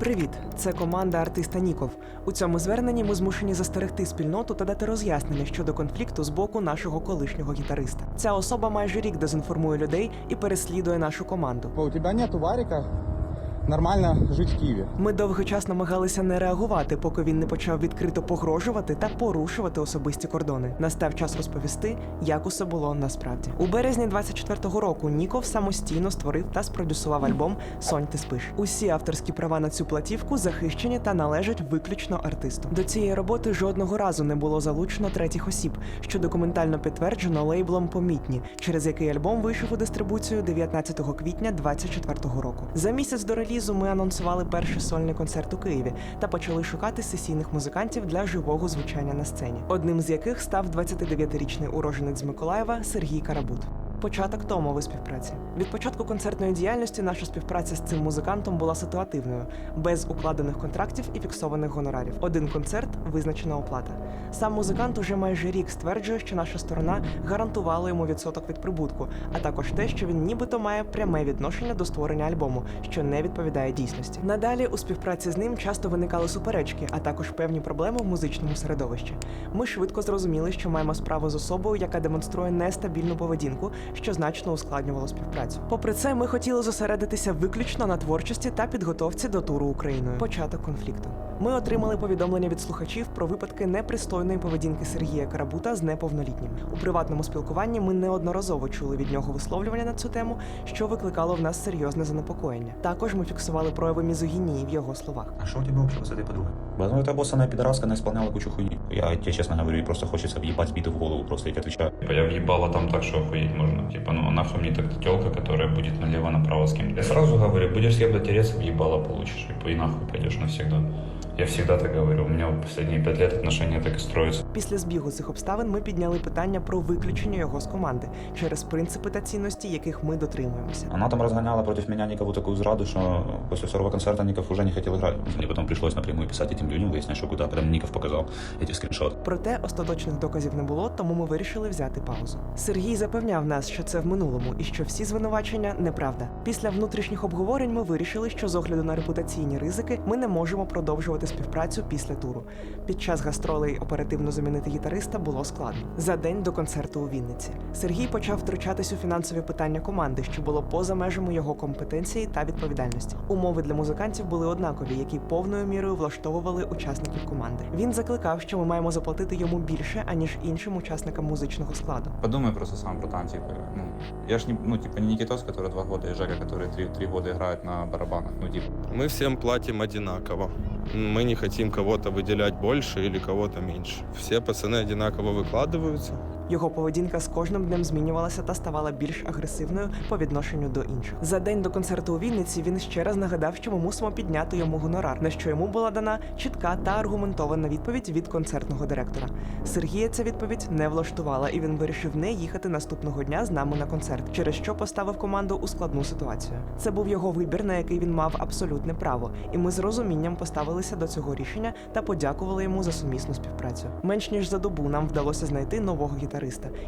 Привіт, це команда артиста Ніков. У цьому зверненні ми змушені застерегти спільноту та дати роз'яснення щодо конфлікту з боку нашого колишнього гітариста. Ця особа майже рік дезінформує людей і переслідує нашу команду. У тебе немає варика нормально жить в Киеве. Ми довгий час намагалися не реагувати, поки він не почав відкрито погрожувати та порушувати особисті кордони. Настав час розповісти, як усе було насправді. У березні 24-го року Ніков самостійно створив та спродюсував альбом Сонь ти спиш. Усі авторські права на цю платівку захищені та належать виключно артисту. До цієї роботи жодного разу не було залучено третіх осіб, що документально підтверджено лейблом Помітні, через який альбом вийшов у дистрибуцію 19 квітня 24-го року. За місяць до релізу ми анонсували перший сольний концерт у Києві та почали шукати сесійних музикантів для живого звучання на сцені. Одним з яких став 29-річний уроженець з Миколаєва Сергій Карабут. Початок томової співпраці від початку концертної діяльності наша співпраця з цим музикантом була ситуативною, без укладених контрактів і фіксованих гонорарів. Один концерт визначена оплата. Сам музикант уже майже рік стверджує, що наша сторона гарантувала йому відсоток від прибутку, а також те, що він нібито має пряме відношення до створення альбому, що не відповідає дійсності. Надалі у співпраці з ним часто виникали суперечки, а також певні проблеми в музичному середовищі. Ми швидко зрозуміли, що маємо справу з особою, яка демонструє нестабільну поведінку, що значно ускладнювало співпрацю. Попри це, ми хотіли зосередитися виключно на творчості та підготовці до туру Україною. Початок конфлікту. Ми отримали повідомлення від слухачів про випадки непристойної поведінки Сергія Карабута з неповнолітнім. У приватному спілкуванні ми неодноразово чули від нього висловлювання на цю тему, що викликало в нас серйозне занепокоєння. Також ми фіксували прояви мізогінії в його словах. А что у тебя общего с этой подругой? Ну, эта боссаная пидораска, она исполняла кучу хуйни. Я тебе честно говорю, ей просто хочется въебать биты в голову, просто я тебе отвечаю. Типа я въебала там так, что охуеть можно. Типа, ну нахуй мне так телка, которая будет налево-направо с кем-то. Я сразу говорю, будешь с кем-то тереться, въебала получишь. И, и нахуй пойдешь навсегда. Я всегда так говорю. У меня вот последние пять лет отношения так и строятся. Після збігу цих обставин ми підняли питання про виключення його з команди через принципи та цінності, яких ми дотримуємося. Она там разгоняла против меня Никову такую зраду, что после второго концерта Ников уже не хотел играть. Мне потом пришлось напрямую писать этим людям, выяснять, что куда. Потом Ников показал эти скриншоты. Проте остаточних доказів не було, тому ми вирішили взяти паузу. Сергій запевняв нас, що це в минулому і що всі звинувачення неправда. Після внутрішніх обговорень ми вирішили, що з огляду на репутаційні ризики ми не можемо продовжувати співпрацю після туру. Під час гастролей оперативно замінити гітариста було складно. За день до концерту у Вінниці Сергій почав втручатись у фінансові питання команди, що було поза межами його компетенції та відповідальності. Умови для музикантів були однакові, які повною мірою влаштовували учасників команди. Він закликав, що ми маємо заплатити йому більше аніж іншим учасникам музичного складу. Подумай просто сам, братан, типа, ну, я ж не, ну, типа, не Никитос, который два года, и Жека, который три, три года играет на барабанах, ну, типа. Мы всем платим одинаково. Мы не хотим кого-то выделять больше или кого-то меньше. Все пацаны одинаково выкладываются. його поведінка з кожним днем змінювалася та ставала більш агресивною по відношенню до інших. За день до концерту у Вінниці він ще раз нагадав, що ми мусимо підняти йому гонорар, на що йому була дана чітка та аргументована відповідь від концертного директора. Сергія ця відповідь не влаштувала, і він вирішив не їхати наступного дня з нами на концерт, через що поставив команду у складну ситуацію. Це був його вибір, на який він мав абсолютне право, і ми з розумінням поставилися до цього рішення та подякували йому за сумісну співпрацю. Менш ніж за добу нам вдалося знайти нового гітариста,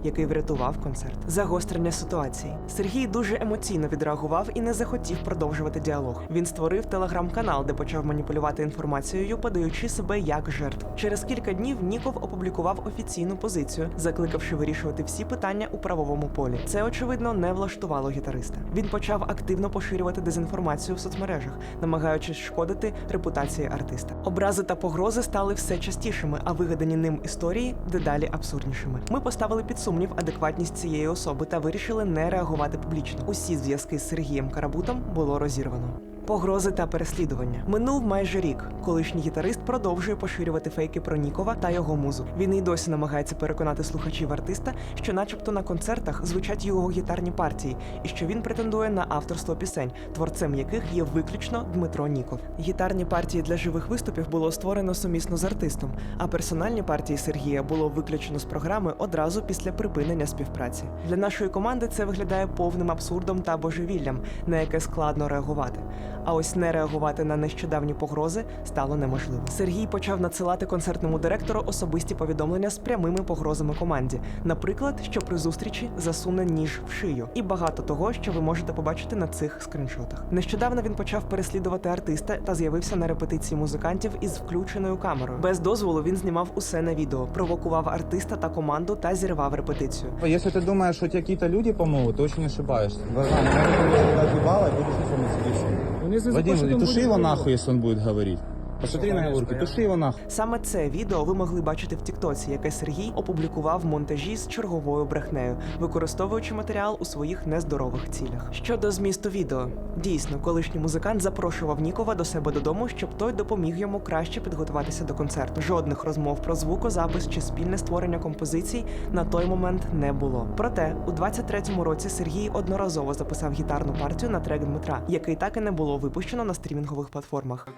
який врятував концерт. Загострення ситуації. Сергій дуже емоційно відреагував і не захотів продовжувати діалог. Він створив телеграм-канал, де почав маніпулювати інформацією, подаючи себе як жертву. Через кілька днів Ніков опублікував офіційну позицію, закликавши вирішувати всі питання у правовому полі. Це очевидно не влаштувало гітариста. Він почав активно поширювати дезінформацію в соцмережах, намагаючись шкодити репутації артиста. Образи та погрози стали все частішими, а вигадані ним історії дедалі абсурднішими. Ми поставили під сумнів адекватність цієї особи та вирішили не реагувати публічно. Усі зв'язки з Сергієм Карабутом було розірвано. Погрози та переслідування минув майже рік. Колишній гітарист продовжує поширювати фейки про Нікова та його музу. Він і досі намагається переконати слухачів артиста, що, начебто, на концертах звучать його гітарні партії, і що він претендує на авторство пісень, творцем яких є виключно Дмитро Ніков. Гітарні партії для живих виступів було створено сумісно з артистом, а персональні партії Сергія було виключено з програми одразу після припинення співпраці. Для нашої команди це виглядає повним абсурдом та божевіллям, на яке складно реагувати. А ось не реагувати на нещодавні погрози стало неможливо. Сергій почав надсилати концертному директору особисті повідомлення з прямими погрозами команді. Наприклад, що при зустрічі засуне ніж в шию, і багато того, що ви можете побачити на цих скріншотах. Нещодавно він почав переслідувати артиста та з'явився на репетиції музикантів із включеною камерою. Без дозволу він знімав усе на відео, провокував артиста та команду та зірвав репетицію. Ты думаешь, что тебе какие-то люди помогут, ты очень ошибаешься. Братан, я ебало, и не самом. Вадим, туши его нахуй, если он будет говорить. Посмотри на его туши его нахуй. Саме це відео ви могли бачити в Тіктоці, яке Сергій опублікував в монтажі з черговою брехнею, використовуючи матеріал у своїх нездорових цілях. Щодо змісту відео, дійсно, колишній музикант запрошував Нікова до себе додому, щоб той допоміг йому краще підготуватися до концерту. Жодних розмов про звукозапис чи спільне створення композицій на той момент не було. Проте у 23-му році Сергій одноразово записав гітарну партію на трек Дмитра, який так і не було випущено на стрімінгових платформах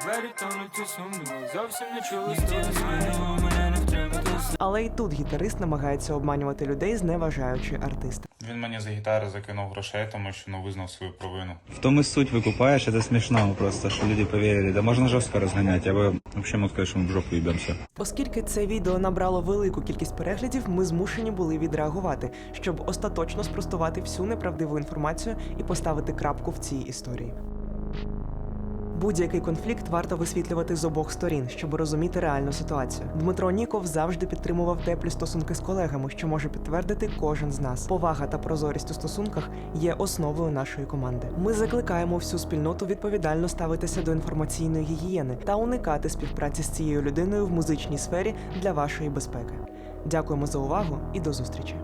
Двері тонуть у сумнівах, зовсім не чули стосу мене не втримати Але і тут гітарист намагається обманювати людей, зневажаючи артиста. Він мені за гітари закинув грошей, тому що ну, визнав свою провину. В том и суть выкупаешь, это смешно просто, что люди поверили. Да можно жестко разгонять, я бы вообще мог сказать, что мы в жопу ебемся. Оскільки це відео набрало велику кількість переглядів, ми змушені були відреагувати, щоб остаточно спростувати всю неправдиву інформацію і поставити крапку в цій історії. Будь-який конфлікт варто висвітлювати з обох сторін, щоб розуміти реальну ситуацію. Дмитро Ніков завжди підтримував теплі стосунки з колегами, що може підтвердити кожен з нас. Повага та прозорість у стосунках є основою нашої команди. Ми закликаємо всю спільноту відповідально ставитися до інформаційної гігієни та уникати співпраці з цією людиною в музичній сфері для вашої безпеки. Дякуємо за увагу і до зустрічі.